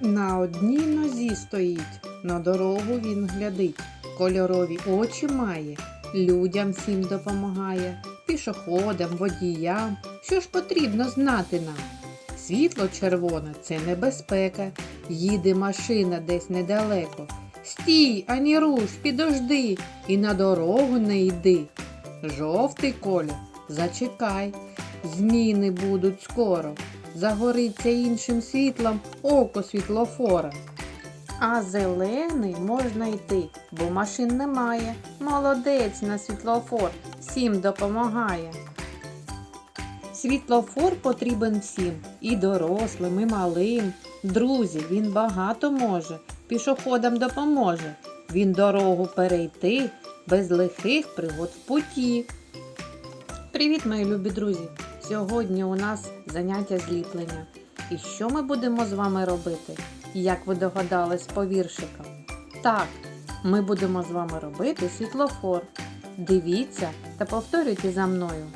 на одній нозі стоїть, на дорогу він глядить, кольорові очі має, людям всім допомагає, пішоходам, водіям. Що ж потрібно знати нам? Світло червоне це небезпека, їде машина десь недалеко. Стій, ані руш, підожди, і на дорогу не йди. Жовтий колір, зачекай, зміни будуть скоро. Загориться іншим світлом око світлофора. А зелений можна йти, бо машин немає. Молодець на світлофор всім допомагає. Світлофор потрібен всім, і дорослим, і малим. Друзі, він багато може, пішоходам допоможе. Він дорогу перейти без лихих пригод в путі. Привіт, мої любі друзі! Сьогодні у нас заняття зліплення. І що ми будемо з вами робити? Як ви догадались по віршикам? Так, ми будемо з вами робити світлофор. Дивіться та повторюйте за мною.